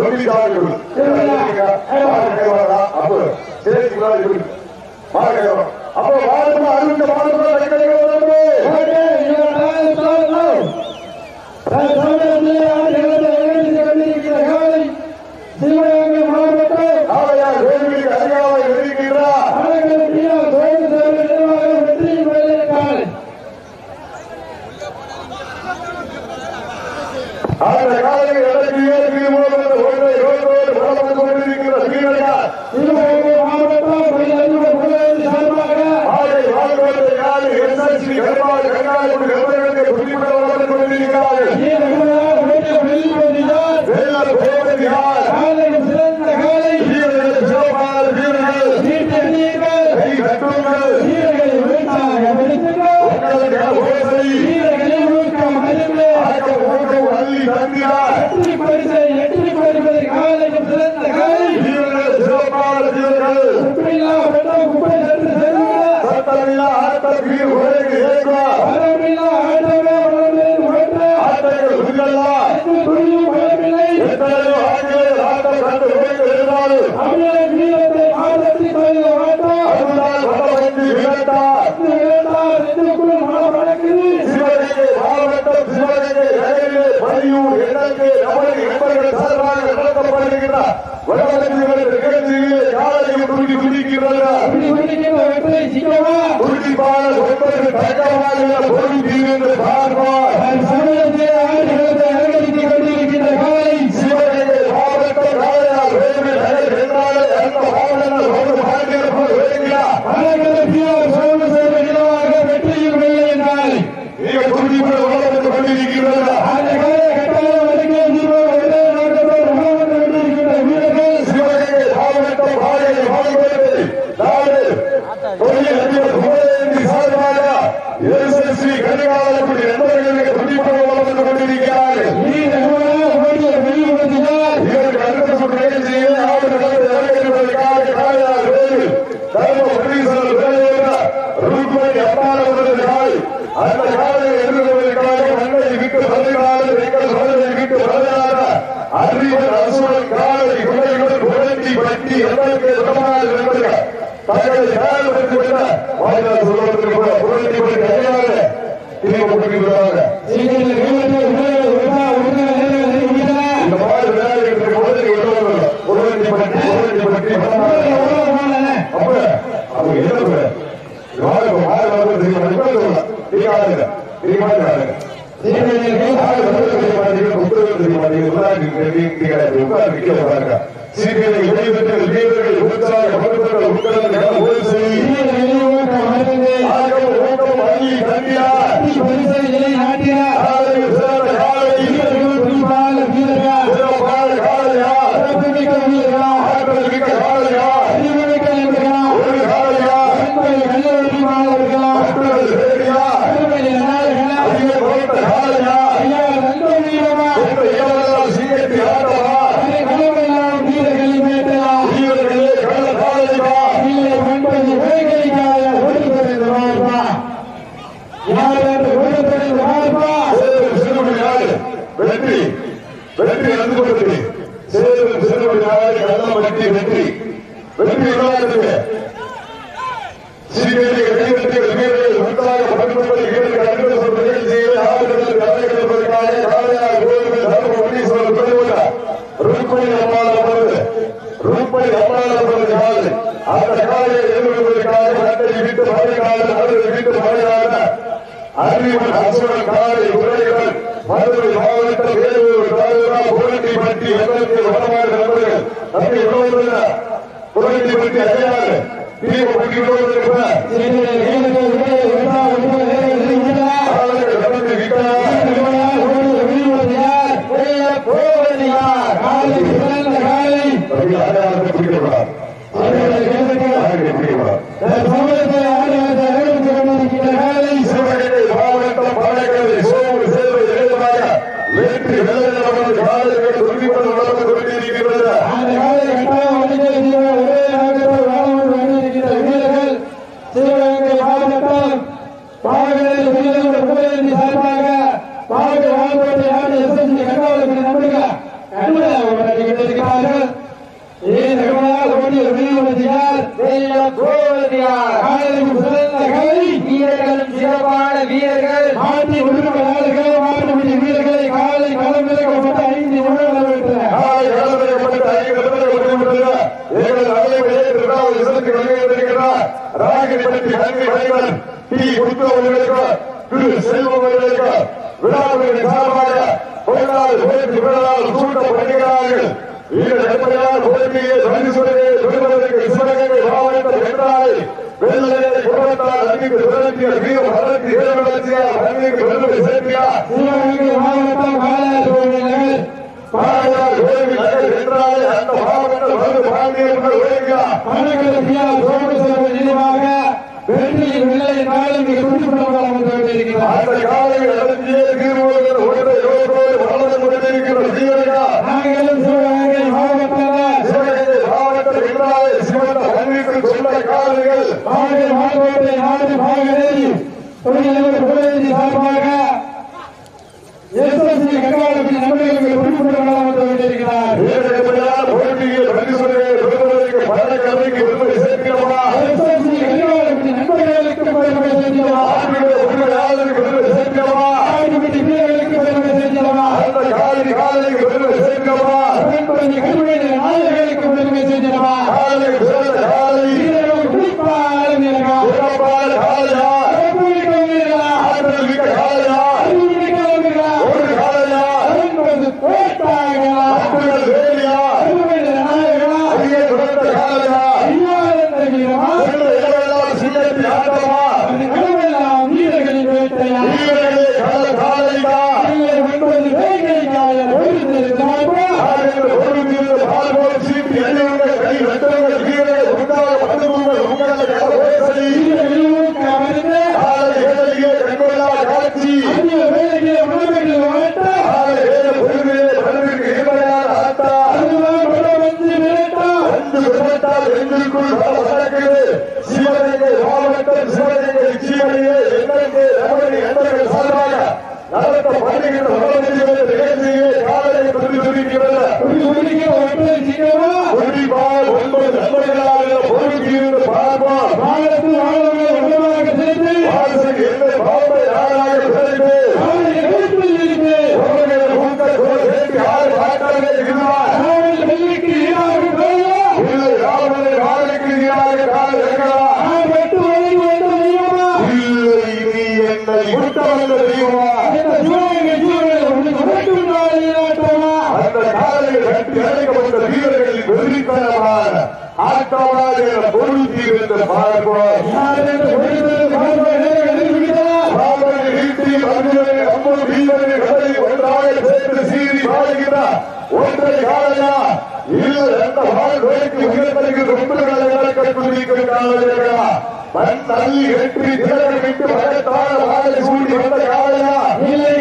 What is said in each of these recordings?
தொழிலாளர்கள் அப்போ சரி அப்போ வாழ்க்கை அறிவித்த மாணவர்கள் वीर होएंगे एक बार தக்கமாக பொருள் தீர்ந்து பார்ப்பார் சிவகங்கை மாவட்டம் காலையார் வேலுவில் நகர் என்றாலே அந்த மாவட்டங்கள் ஒரு மாநிலம் போல் விளங்குகிறார் மிக துடிப்புடன் வளர்ந்து கொண்டிருக்கின்றனர் சிவகங்கை மாவட்டம் பாளைய மாவட்டத்தில் நாடு தொழில் அதிபர் எஸ்எஸ்சி கரிகாலக்குடி நண்பர்களுக்கு துடிப்புடன் வளர்ந்து கொண்டிருக்கிறார்கள் இதற்கு அடுத்த சுற்று நிகழ்ச்சியில் ஆடு நடந்து இறங்குவதற்காக காளையார் வேலு தர்ம பிரதீசர் வேலையுள்ள ரூபாய் காய் அந்த எதிர்கொள்வதற்காக மண்ணை விட்டு பதினாறு விட்டு பதினாறு காலை எதற்கு தங்களை தயார்படுத்தி விட சொல்வதற்கு தீர்மானப்படுகிறாங்க இந்த வெற்றி வெற்றி நடந்து கொண்டது சேலம் சிறுவடி நாடு கள்ளமட்டி வெற்றி. வெற்றி விளையாடுது சீக்கிரத்தை வெற்றி வீரர்கள் ஒன்றாக பண்புகளை வீரர்கள் அன்பு சொல்ற நிகழ்ச்சியில் ஆடுகள் கலைகளுக்காக காலையார் கோவில் தர்ம முனீஸ்வரர் திருவிழா ரூபாய் அம்மாள் அமர்வு. ரூபாய் அம்மாள் அமர்வு காலை. அந்த காலையை எதிர்கொள்வதற்காக நட்டை விட்டு காலை உரைகள் மதுரை மாவட்டம் வேலூர் தாலுகா புரட்டி பட்டி எதற்கு வடமாறு நண்பர்கள் தம்பி உணவுள்ள புரட்டி பட்டி அறியாது தீவு டி முடிக்கிறவர்களுக்கு திரு செல்வர்களுக்கு விழாவின் காரணமாக தொழிலாளி உயர்த்தி விழாவில் சூட்டப்படுகிறார்கள் இதன் அடிப்படையில் உதவியை சந்தி சொல்லுகையை தொழிலாளர்களுக்கு சிறகங்கள் மாவட்டம் என்றால் வெள்ளையை குடும்பத்தால் அறிவிக்க விரட்டிய வீர வளர்ச்சி ஏழு அந்த மாவட்டம் வந்து பாண்டியர்கள் உழைக்கிறார் குடும்பங்கள் அமைக்க வேண்டியிருக்கிறது ஒன்றை காலையா இல்லை எந்த வாழ்க்கைக்கு உயர்த்தலுக்கு ரொம்ப காலையாக கட்டுப்பிடிக்கும் காலையா மண் நல்லி வெற்றி திறன் சூழ்நிலை வந்த காலையா இல்லை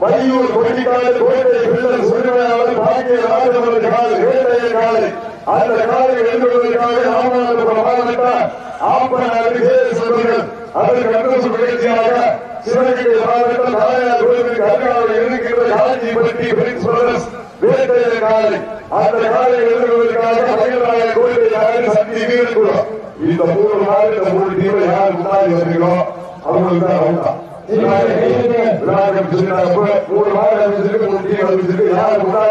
மதியூர் கொடிக்காடு கோட்டை பிள்ளை சுருமையாளர் பாக்கிய ராஜவர்களுக்காக வேட்டைய காலை அந்த காலை எழுதுவதற்காக ராமநாதபுரம் மாவட்ட ஆப்பன அருகே சொல்லுங்கள் அதற்கு கண்டசு நிகழ்ச்சியாக சிவகங்கை மாவட்டம் நாராயண அருகாவில் இருக்கின்ற காலஜி பற்றி பிரின்ஸ் வேட்டையில காலை அந்த காலை எழுதுவதற்காக மகிழ்நாய கோயிலை யாரும் சந்தி வீரர்குலம் இந்த மூணு நாள் இந்த மூணு தீவிர யார் முன்னாடி வருகிறோ அவங்களுக்கு தான் வேண்டாம் விநாயகம் திருநாப்பு மூணு நாள் அமைச்சிருக்கு மூணு தீவிர அமைச்சிருக்கு யார் முன்னாடி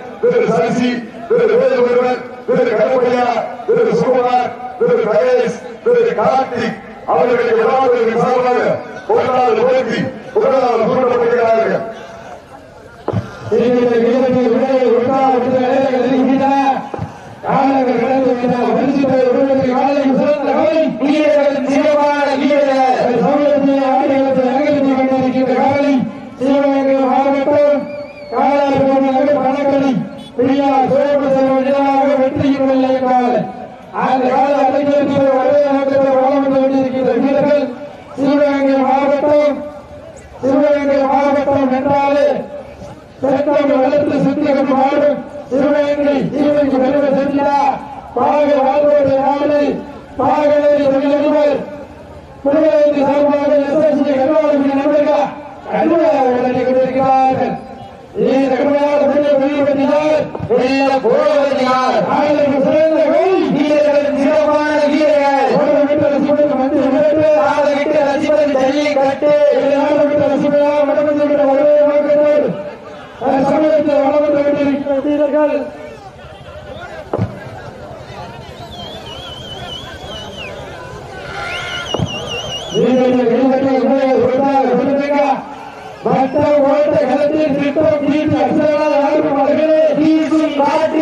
திரு சரசி திரு வேலுமுருகன் திரு கருப்பையா திரு சுகுமார் திரு கணேஷ் திரு கார்த்திக் அவர்களுக்கு எல்லாருடைய சார்பாக முதலாவது உயர்த்தி முதலாவது சூழப்படுகிறார் தெற்காடு வளர்த்து சித்திரகம் நாடு திருவேங்கை தீவிற்கு பெருமை சென்றா பாகை வாழ்வோடைய நாளை பாகலை தமிழர் புதுவேங்கை சார்பாக எஸ்எஸ்ஏ கருவாளர்கள் நண்பர்கள்? அன்புரையாக வழங்கிக் கொண்டிருக்கிறார்கள். இந்த கடுமையான பெரிய வெளியில் பெற்றார் உள்ள போவதார் ஆயிரம் சிறந்த வீரர்களின் சிறப்பான வீரர்கள். ஒரு மீட்டர் ரசிப்பதற்கு மந்திரி இரண்டு ஆறு மீட்டர் ரசிப்பதற்கு தமிழகத்தில் வீரர்கள். மற்ற ஓட்ட களத்தில் திட்டம் தீர்த்து அரசால் நாட்டு மக்களை தீர்க்கும் காட்டி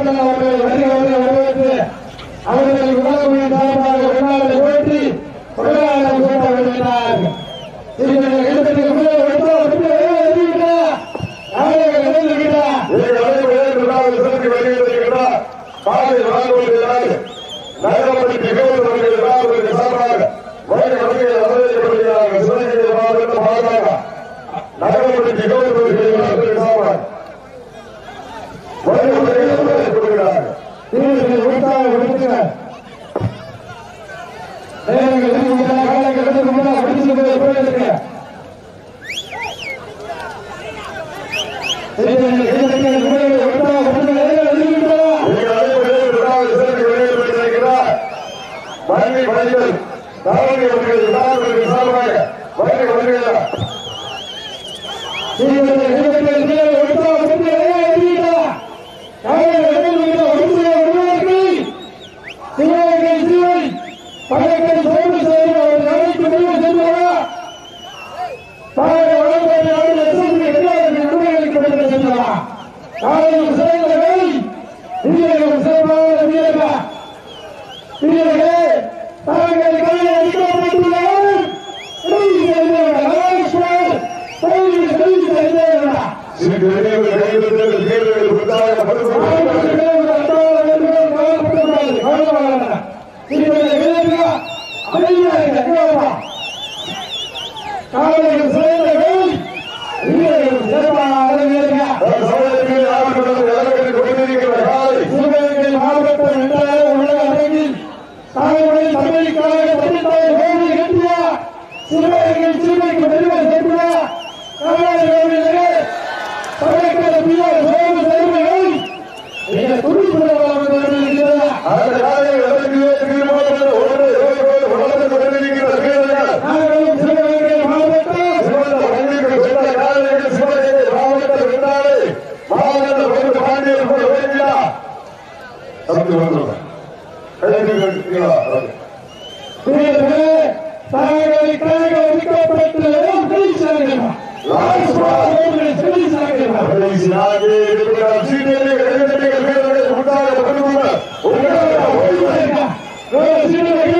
கருணாகரன் அவர்களை வருகிறவர்களை வரவேற்று அவர்களை உலகமையின் சார்பாக உடனாளரை போற்றி உடனாளர் வழி வருகிற வரவேற்கப்படுகிறார்கள் சிவகங்கை மாவட்டம் பாதுகாக்க நகரப்படி மிகவும் வருகிறார் அவர்களுக்கு சார்பாக முன்னாக கொடுத்துங்க அந்த காலையை இலக்கிலே தீர்மானத்தில் ஒன்று இருபது வளர்ந்து রয়েছে